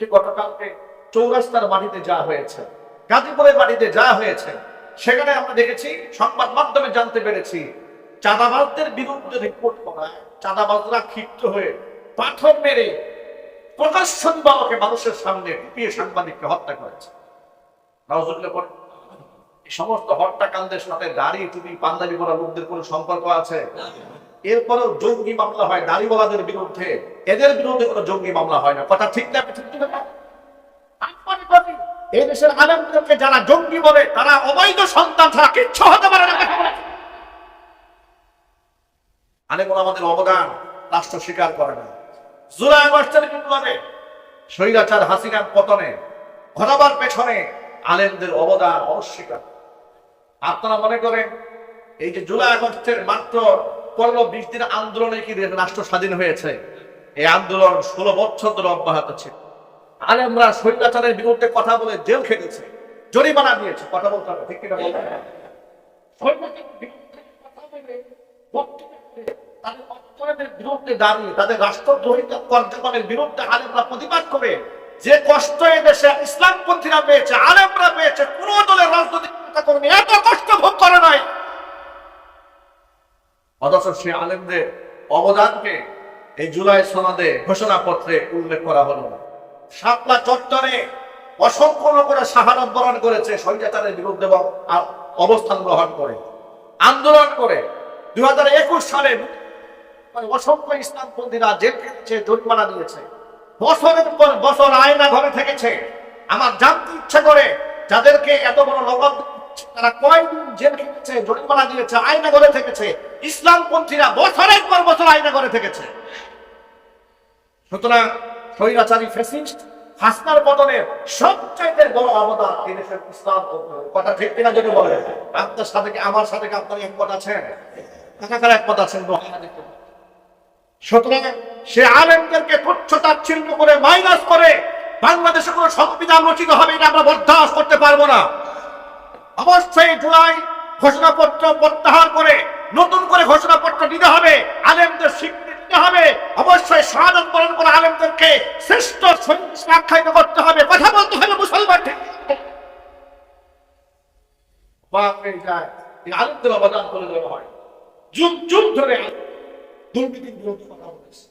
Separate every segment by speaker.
Speaker 1: যে গতকালকে চৌরাস্তার মাটিতে যা হয়েছে, গাজীপুরের মাটিতে যা হয়েছে, সেখানে আমরা দেখেছি, সংবাদ মাধ্যমে জানতে পেরেছি, চাঁদাবাজদের বিরুদ্ধে রিপোর্ট করা, চাঁদাবাজরা ক্ষিপ্ত হয়ে পাথর মেরে প্রকাশ্য দিবালকে মানুষের সামনে পিপিয়ে সাংবাদিককে হত্যা করেছে। সমস্ত হত্যাকাণ্ডের সাথে দাড়ি, টুপি, পাঞ্জাবি করা লোকদের কোনো সম্পর্ক আছে? এরপরেও জঙ্গি মামলা হয়, দাড়িওয়ালাদের বিরুদ্ধে। এদের বিরুদ্ধে কোনো জঙ্গি মামলা হয় না। কথা ঠিক না এই দেশের যারা জঙ্গি বলে, তারা অবৈধ সন্তান ছাড়া কিচ্ছু হতে পারে না। আমাদের অবদান, রাষ্ট্র স্বীকার করে না। জুলাই আগস্টের বিপ্লবে স্বৈরাচার হাসিনার পতনে ঘটাবার পেছনে আলেমদের অবদান অস্বীকার আপনারা মনে করেন, এই যে জুলাই আগস্টের মাত্র পনেরো, বিশ দিন আন্দোলনে কি রাষ্ট্র স্বাধীন হয়েছে? এই আন্দোলন ষোলো বছর ধরে অব্যাহত ছিল। আলেমরা স্বৈরাচারের বিরুদ্ধে কথা বলে জেল খেটেছে, জরিমানা দিয়েছে। কথা বলতে হবে, ঠিক কিনা বলতে তাদের বিরুদ্ধে আলেমরা প্রতিবাদ করে, যে কষ্ট দেশে ইসলামপন্থীরা পেয়েছে, আলেমরা পেয়েছে, কোন দলের রাজনৈতিক নেতা কর্মী এত কষ্ট ভোগ করে নাই। অথচ সে আলেমদের অবদানকে এই জুলাই সনদে ঘোষণাপত্রে উল্লেখ করা হলো শাপলা চত্বরে অসংখ্য লোকেরা শাহাদত বরণ করেছে, স্বৈরাচারের বিরুদ্ধে অবস্থান গ্রহণ করে। আন্দোলন করে দুই হাজার একুশ সালে মানে অসংখ্য ইসলামপন্থীরা জেল খেটেছে, জরিমানা দিয়েছে। বছরের পর বছর আয়না ঘরে থেকেছে। আমার জানতে ইচ্ছে করে যাদেরকে এত বড় নগদ তারা কয়দিন জেল খেটেছে, জরিমানা দিয়েছে আয়না ঘরে থেকেছে। ইসলামপন্থীরা বছরের পর বছর আয়না ঘরে থেকেছে। সুতরাং স্বৈরাচারী ফেসিস্ট হাসনার সবচাইতে বড় অবদান ইসলাম কথা ঠিক কিনা যদি বলে আপনার সাথে আমার সাথে আপনার আছেন? আছেন সুতরাং সে আলেমদেরকে তুচ্ছ তাচ্ছিল্য করে মাইনাস করে বাংলাদেশে কোনো সংবিধান রচিত হবে এটা আমরা বরদাস্ত করতে পারব না। অবশ্যই জুলাই ঘোষণাপত্র প্রত্যাহার করে, নতুন করে ঘোষণাপত্র দিতে হবে, আলেমদের স্বীকৃতি দিতে হবে, অবশ্যই শাহাদত বরণ করে আলেমদেরকে শ্রেষ্ঠ আখ্যায়িত করতে হবে, কথা বলতে হবে মুসলমান ঠিক অবদান করে দেওয়া হয়। যুগ যুগ ধরে দুর্নীতির কথা বলেছে।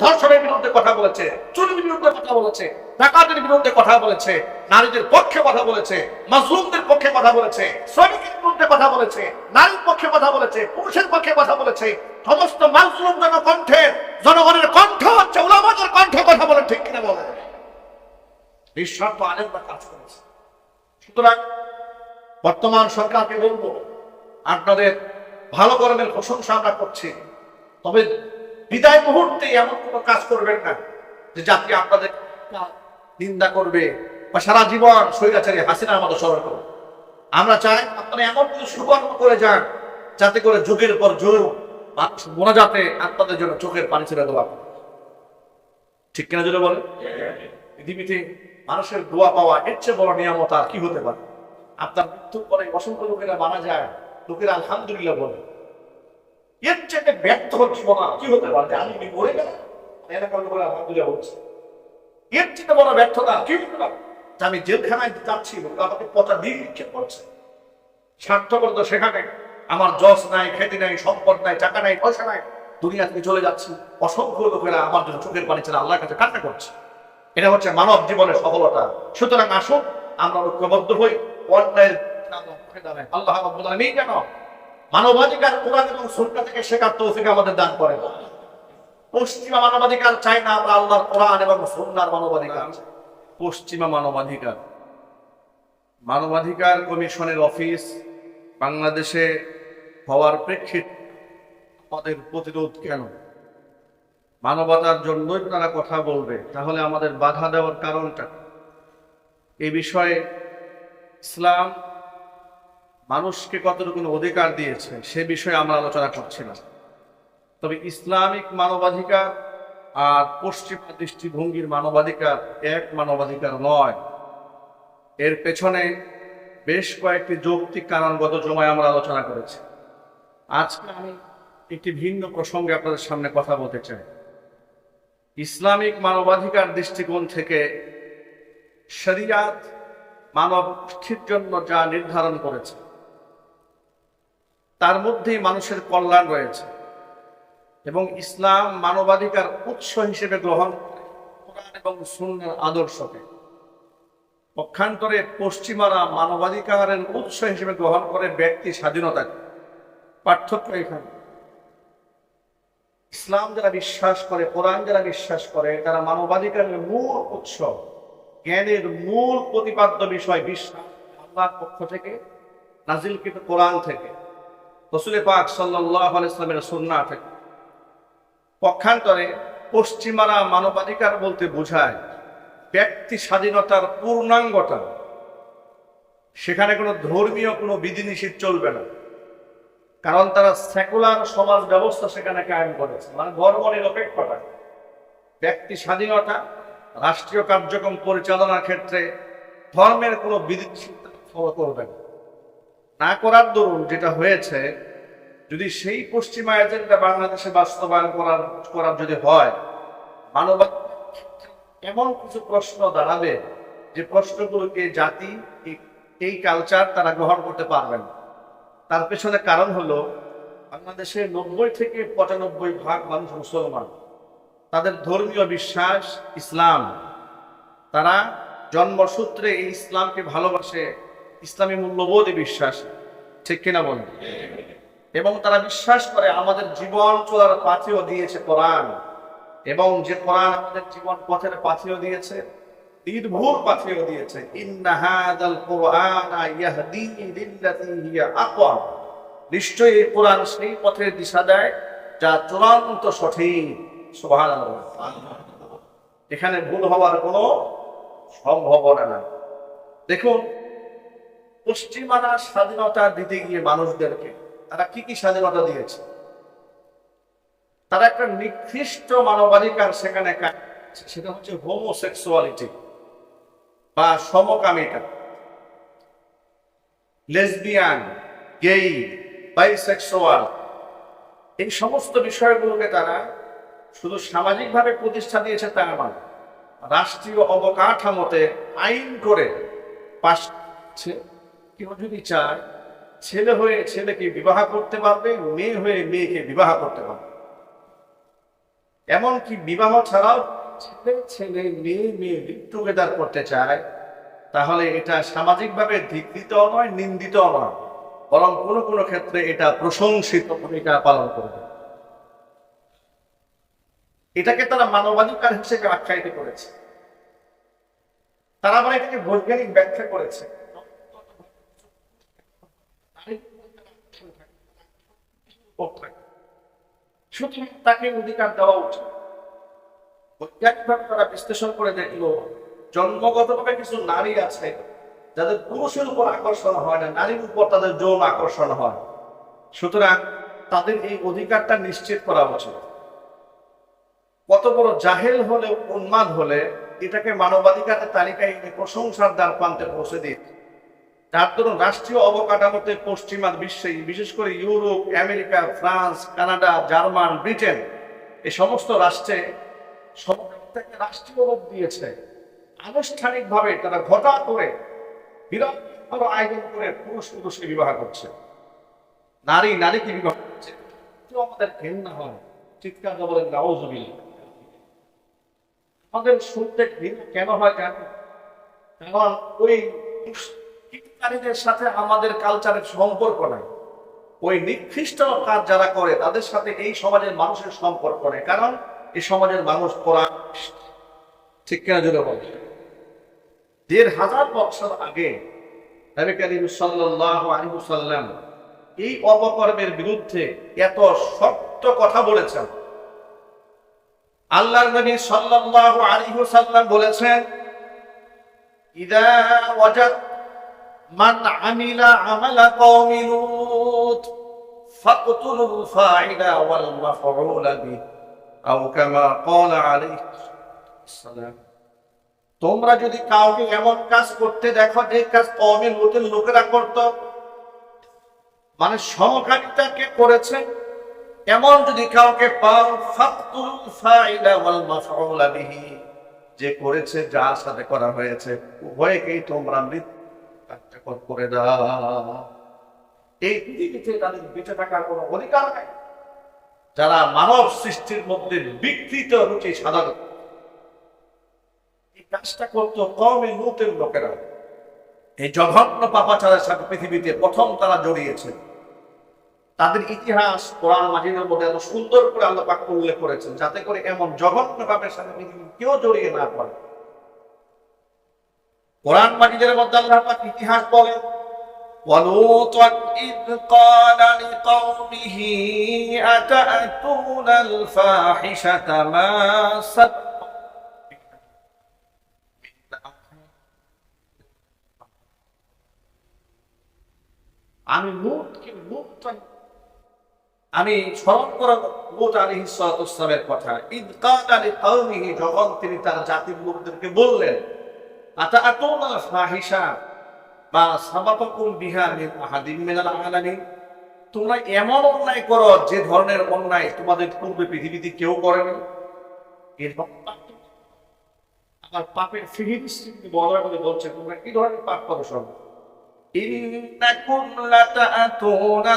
Speaker 1: ধর্ষণের বিরুদ্ধে কথা বলেছে কথা বলেছে নারীদের পক্ষে কথা বলেছে পক্ষে কথা বলেছে শ্রমিকের বিরুদ্ধে কথা বলেছে নারীর পক্ষে কথা বলেছে পুরুষের পক্ষে কথা বলেছে সমস্ত মাজলুম জনকণ্ঠের জনগণের কণ্ঠ হচ্ছে উলামাদের কণ্ঠ কথা বলে ঠিক কিনা বলে নিঃস্বার্থ কাজ করেছে সুতরাং বর্তমান সরকারকে বলব আপনাদের ভালো কর্মের প্রশংসা আমরা করছি। তবে বিদায় মুহূর্তে এমন কোনো কাজ করবেন না যে জাতি আপনাদের নিন্দা করবে বা সারা জীবন স্বৈরাচারী হাসিনা আমাদের স্মরণ করবে। আমরা চাই আপনারা এমন কিছু সুকর্ম করে যান, যাতে করে যুগের পর যুগ মানুষ মনে যাতে আপনাদের জন্য চোখের পানি ছেড়ে দেওয়া ঠিক কিনা যদি বলে পৃথিবীতে মানুষের দোয়া পাওয়া এর চেয়ে বড় নিয়ামত আর কি হতে পারে? আপনার মৃত্যুর পরে অসংখ্য লোকেরা মারা যায় লোকেরা আলহামদুলিল্লাহ বলে। এর চেয়ে ব্যর্থ জীবন আর কি হতে পারে? আমি কি লোকেরা আলহামদুলিল্লাহ বলছে এর চেয়ে বড় ব্যর্থতা কি হতে পারে? আমি জেলখানায় যাচ্ছি আমাকে পচা দিয়ে নিক্ষেপ করছে। স্বার্থপর তো সেখানে। আমার যশ নাই, খ্যাতি নাই, সম্পদ নাই, টাকা নাই, পয়সা নাই। দুনিয়া থেকে চলে যাচ্ছি। অসংখ্য লোকেরা আমার জন্য চোখের পানি ছেড়ে আল্লাহর কাছে কান্না করছে। এটা হচ্ছে মানব জীবনের সফলতা। সুতরাং আসুন, আমরা ঐক্যবদ্ধ হই। অন্যায়ের মুখে আল্লাহ আলামিন মানবাধিকার কোরআন এবং সুন্নাহ থেকে শেখার তৌফিক আমাদের দান পশ্চিমা মানবাধিকার চাই না, আমরা আল্লাহর কোরআন এবং সুন্নাহর মানবাধিকার পশ্চিমা মানবাধিকার। মানবাধিকার কমিশনের অফিস বাংলাদেশে হওয়ার প্রেক্ষিত আমাদের প্রতিরোধ কেন? মানবতার জন্যই তারা কথা বলবে, তাহলে আমাদের বাধা দেওয়ার কারণটা? এই বিষয়ে ইসলাম মানুষকে কতটুকু অধিকার দিয়েছে, সে বিষয়ে আমরা আলোচনা করছিলাম। তবে ইসলামিক মানবাধিকার আর পশ্চিমা দৃষ্টিভঙ্গির মানবাধিকার এক মানবাধিকার নয়। এর পেছনে বেশ কয়েকটি যৌক্তিক কারণগত জমায় আমরা আলোচনা করেছি। আজকে আমি একটি ভিন্ন প্রসঙ্গে আপনাদের সামনে কথা বলতে চাই। ইসলামিক মানবাধিকার দৃষ্টিকোণ থেকে শরিয়াত মানব জন্য যা নির্ধারণ করেছে তার মধ্যেই মানুষের কল্যাণ রয়েছে। এবং ইসলাম মানবাধিকার উৎস হিসেবে গ্রহণ এবং সুন্নার আদর্শকে পক্ষান্তরে পশ্চিমারা মানবাধিকারের উৎস হিসেবে গ্রহণ করে ব্যক্তি স্বাধীনতাকে। পার্থক্য এখানে। ইসলাম যারা বিশ্বাস করে, কোরআন যারা বিশ্বাস করে, তারা মানবাধিকারের মূল উৎস, জ্ঞানের মূল প্রতিপাদ্য বিষয় বিশ্বাস। আল্লাহর পক্ষ থেকে নাজিলকৃত কোরআন থেকে। রসুল পাক সাল্লাহ সুন্না থেকে পক্ষান্তরে পশ্চিমারা মানবাধিকার বলতে বোঝায় ব্যক্তি স্বাধীনতার পূর্ণাঙ্গটা সেখানে কোনো ধর্মীয় কোনো বিধিনিষেধ চলবে না। কারণ তারা সেকুলার সমাজ ব্যবস্থা সেখানে কায়েম করেছে মানে ধর্ম নিরপেক্ষতা। ব্যক্তি স্বাধীনতা, রাষ্ট্রীয় কার্যক্রম পরিচালনার ক্ষেত্রে ধর্মের কোনো বিধি ফলো করবে না। না করার দরুন যেটা হয়েছে, যদি সেই পশ্চিমা এজেন্ডা বাংলাদেশে বাস্তবায়ন করার করার যদি হয়, মানব এমন কিছু প্রশ্ন দাঁড়াবে যে প্রশ্নগুলোকে জাতি এই- কালচার তারা গ্রহণ করতে পারবেন। তার পেছনে কারণ হলো বাংলাদেশে নব্বই থেকে পঁচানব্বই ভাগ মানুষ মুসলমান। তাদের ধর্মীয় বিশ্বাস ইসলাম। তারা জন্মসূত্রে এই ইসলামকে ভালোবাসে ইসলামী মূল্যবোধে বিশ্বাস, ঠিক কিনা বলেন? এবং তারা বিশ্বাস করে আমাদের জীবন চলার পাথেও দিয়েছে কোরআন। এবং যে কোরআন আমাদের জীবন পথের পাথেও দিয়েছে নির্ভুল পাথেও দিয়েছে। নিশ্চয়ই এই কোরআন সেই পথের দিশা দেয় যা চূড়ান্ত সঠিক। সুবহানাল্লাহ। এখানে ভুল হওয়ার কোনো সম্ভাবনা নাই। দেখুন পশ্চিমারা স্বাধীনতা দিতে গিয়ে মানুষদেরকে তারা কি কি স্বাধীনতা দিয়েছে? তারা একটা নিকৃষ্ট মানবাধিকার সেখানে সেটা হচ্ছে হোমোসেক্সুয়ালিটি বা সমকামিতা। লেসবিয়ান গেই বাইসেক্সুয়াল এই সমস্ত বিষয়গুলোকে তারা শুধু সামাজিকভাবে প্রতিষ্ঠা দিয়েছে তা নয়, রাষ্ট্রীয় অবকাঠামোতে আইন করে পাশ। কেউ যদি চায় ছেলে হয়ে ছেলেকে বিবাহ করতে পারবে, মেয়ে হয়ে মেয়েকে বিবাহ করতে পারবে। এমনকি বিবাহ ছাড়াও ছেলে ছেলে, মেয়ে মেয়ে লিভ টুগেদার করতে চায়, তাহলে এটা সামাজিকভাবে ধিকৃত নয় নিন্দিত নয়। বরং কোনো কোনো ক্ষেত্রে এটা প্রশংসিত ভূমিকা পালন করবে। এটাকে তারা মানবাধিকার হিসেবে আখ্যায়িত করেছে। তারা আবার এটাকে বৈজ্ঞানিক ব্যাখ্যা করেছে। তাকে অধিকার দেওয়া উচিত। বৈজ্ঞানিকভাবে তারা বিশ্লেষণ করে দেখল, জন্মগতভাবে কিছু নারী আছে, যাদের পুরুষের উপর আকর্ষণ হয় না, নারীর উপর তাদের যৌন আকর্ষণ হয়। সুতরাং তাদের এই অধিকারটা নিশ্চিত করা উচিত। কত বড় জাহেল হলে উন্মাদ হলে এটাকে মানবাধিকারের তালিকায় প্রশংসার দ্বার প্রান্তে পৌঁছে দিন যার দরুন রাষ্ট্রীয় অবকাঠামোতে পশ্চিমা বিশ্বে, বিশেষ করে Europe, America, France, Canada, German, Britain, এই সমস্ত রাষ্ট্রে সমকামিতাকে রাষ্ট্রীয় রূপ দিয়েছে। আনুষ্ঠানিকভাবে তারা ঘটা করে বিরাট বড় আয়োজন করে পুরুষ পুরুষকে বিবাহ করছে। নারী নারীকে বিবাহ করছে। আমাদের ঘৃণা হয়। চিৎকার বলেন, নাউজুবিল্লাহ। আমাদের শুনতে ঘৃণা কেন হয় জানেন? কারণ ওই দুষ্কৃতকারীদের সাথে আমাদের কালচারের সম্পর্ক নাই। ওই নিকৃষ্ট কাজ যারা করে, তাদের সাথে এই সমাজের মানুষের সম্পর্ক নেই। কারণ এই সমাজের মানুষ কোরআন ঠিক কেনা জুড়ে বলে দেড় হাজার বছর আগে নবী করিম আলাইহি এই অপকর্মের বিরুদ্ধে এত শক্ত কথা বলেছেন। আল্লাহর নবী সাল্লাল্লাহু আলাইহি ওয়াসাল্লাম বলেছেন, ইদা ওয়াজাদ ফাইলা ওয়াল মাফউলা বি, আও কামা ক্বালা আলাইহি সালাম। তোমরা যদি কাউকে এমন কাজ করতে দেখো, যে কাজ কমের লোকের লোকেরা করত মানে সমকামিতাকে করেছে, এমন যদি কাউকে পাও, ফাকতুল ফাইলা ওয়াল মাফউলা বিহি, যে করেছে যার সাথে করা হয়েছে, উভয়কেই তোমরা মৃত্যু কার্যকর করে দাও এই পৃথিবীতে তাদের বেঁচে থাকার কোনো অধিকার নাই। যারা মানব সৃষ্টির মধ্যে বিকৃত রুচি সাধারণ এই কাজটা করতো কমে নূতের লোকেরা। এই জঘন্য পাপাচারের সাথে পৃথিবীতে প্রথম তারা জড়িয়েছে। তাদের ইতিহাস, কোরআন, মাজিদের মধ্যে এত সুন্দর করে আল্লাহ পাক উল্লেখ করেছেন, যাতে করে এমন জঘন্য পাপের সাথে পৃথিবী কেউ জড়িয়ে না পড়ে। কোরআন মাজিদের মধ্যে আল্লাহ পাক ইতিহাস বলেন ولوطا إذ قال لقومه أتأتون الفاحشة ما سبق আমি লুটকে লুট আমি স্মরণ করা লুট আলী ইসলামের কথা ঈদ কাদ আলী কৌমিহি যখন তিনি তার জাতির লোকদেরকে বললেন আতা আতুনা ফাহিশা বা সাবাকাকুম বিহা মিন আহাদিম মিনাল আলামিন। তোমরা এমন অন্যায় করো যে ধরনের অন্যায় তোমাদের পূর্বে পৃথিবীতে কেউ করেনি। এর আবার পাপের ফিহিস্ট্রিকে বলার মধ্যে বলছে, তোমরা কি ধরনের পাপ করো সব? ইন্নাকুম লাতাতুনা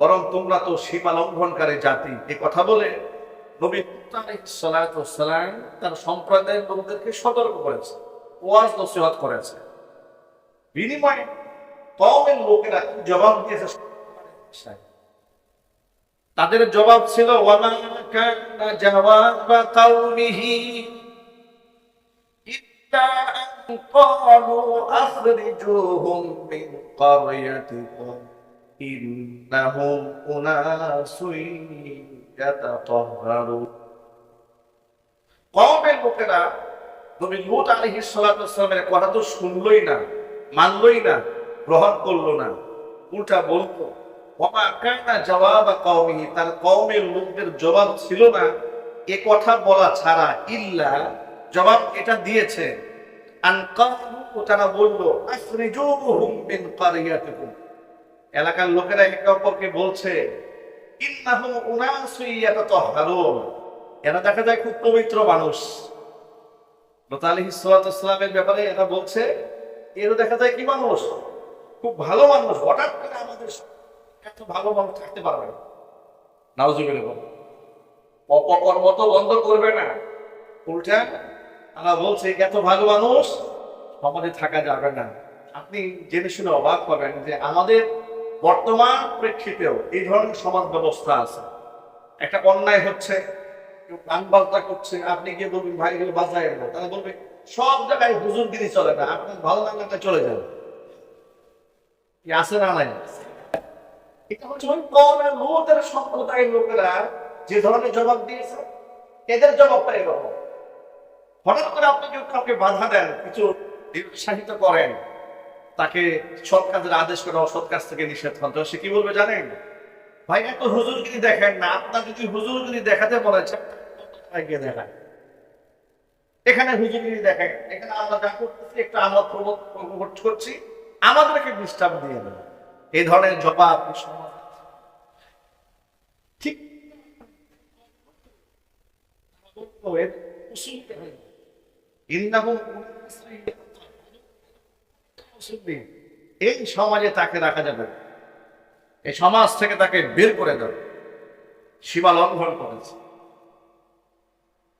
Speaker 1: বরং তোমরা তো সীমা লঙ্ঘনকারী জাতি এ কথা বলে নবী তার সম্প্রদায়ের লোকদেরকে সতর্ক করেছে ওয়াজ নসিহত করেছে বিনিময়ে কওমের লোকেরা জবাব দিয়েছে তাদের জবাব ছিল কওমের লোকেরা ওয়াসসালামের কথা তো শুনলই না, মানলই না। গ্রহণ করল না। উল্টা বলতো তার কওমের লোকদের জবাব ছিল না। এ কথা বলা ছাড়া ইল্লা জবাব এটা দিয়েছে। তারা বলল এলাকার লোকেরা একে অপরকে বলছে এরা দেখা যায় খুব পবিত্র মানুষ। লতা আলাইহিস ব্যাপারে এরা বলছে, এরা দেখা যায় কি মানুষ? খুব ভালো মানুষ, হঠাৎ করে আমাদের এত ভালো মানুষ থাকতে পারবে না। নাউজুবিল্লাহ বল। অপকর্ম তো বন্ধ করবে না। উল্টা আমরা বলছে এত ভালো মানুষ সমাজে থাকা যাবে না। আপনি জেনে শুনে অবাক হবেন যে আমাদের বর্তমান প্রেক্ষিতেও এই ধরনের সমাজ ব্যবস্থা আছে। একটা অন্যায় হচ্ছে, কেউ বাজনা করছে, আপনি গিয়ে বলবেন, ভাই গেলে বাজায় না তারা বলবে, সব জায়গায় হুজুরগিরি চলে না, আপনার ভালো লাগলে চলে যাবে এটা হচ্ছে লোকের যে ধরনের জবাব দিয়েছে, এদের হঠাৎ করে কাউকে দেন, কিছু নিরুৎসাহিত করেন, তাকে সৎ কাজের আদেশ করে অসৎ কাজ থেকে নিষেধ করেন সে কি বলবে জানেন? ভাই, এত হুজুরগিরি দেখেন না, আপনার যদি হুজুরগিরি দেখাতে বলেছে এখানে হুজুরগিরি দেখেন, এখানে আমরা যা করতেছি, একটু আমরা প্রমোট করছি। আমাদেরকে ডিস্টার্ব দিয়ে দেন। এই ধরনের জবাব ঠিক এই সমাজে তাকে রাখা যাবে এই সমাজ থেকে তাকে বের করে দেবে। সীমা লঙ্ঘন করেছে।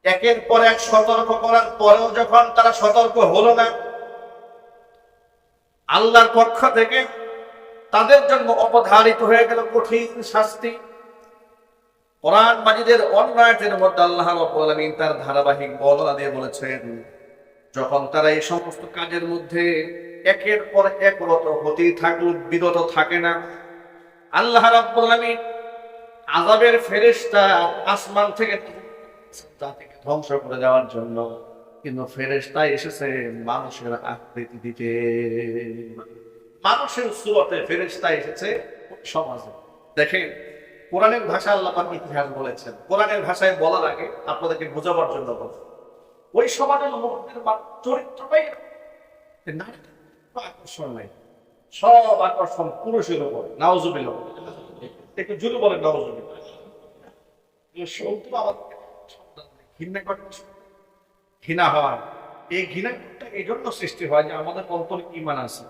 Speaker 1: একের পর এক সতর্ক করার পরেও যখন তারা সতর্ক হলো না আল্লাহর পক্ষ থেকে তাদের জন্য অপধারিত হয়ে গেল কঠিন শাস্তি। কোরআন মাজিদের অন্যায়ের মধ্যে আল্লাহ আলামিন তার ধারাবাহিক বর্ণনা দিয়ে বলেছেন, যখন তারা এই সমস্ত কাজের মধ্যে একের পর এক রত হতেই থাকল, বিরত থাকে না, আল্লাহ রাব্বুল আলামিন আযাবের আসমান থেকে ধ্বংস করে দেওয়ার জন্য কিন্তু ফেরেশতা এসেছে মানুষের আকৃতি দিতে মানুষের সুরতে ফেরেশতা এসেছে সমাজে দেখেন কোরআনের ভাষা আল্লাহ পাক ইতিহাস বলেছেন। কোরআনের ভাষায় বলার আগে আপনাদেরকে বোঝাবার জন্য বলছি। ওই সমাজের লোকদের চরিত্রটাই আকর্ষণ নাই। সব আকর্ষণ পুরুষের উপর নাওজুবিল একটু জুড়ে বলেন নাওজুবিল ঘৃণা করছে ঘৃণা হয়। এই ঘৃণাটা এই জন্য সৃষ্টি হয় যে আমাদের অন্তরে ইমান আছে।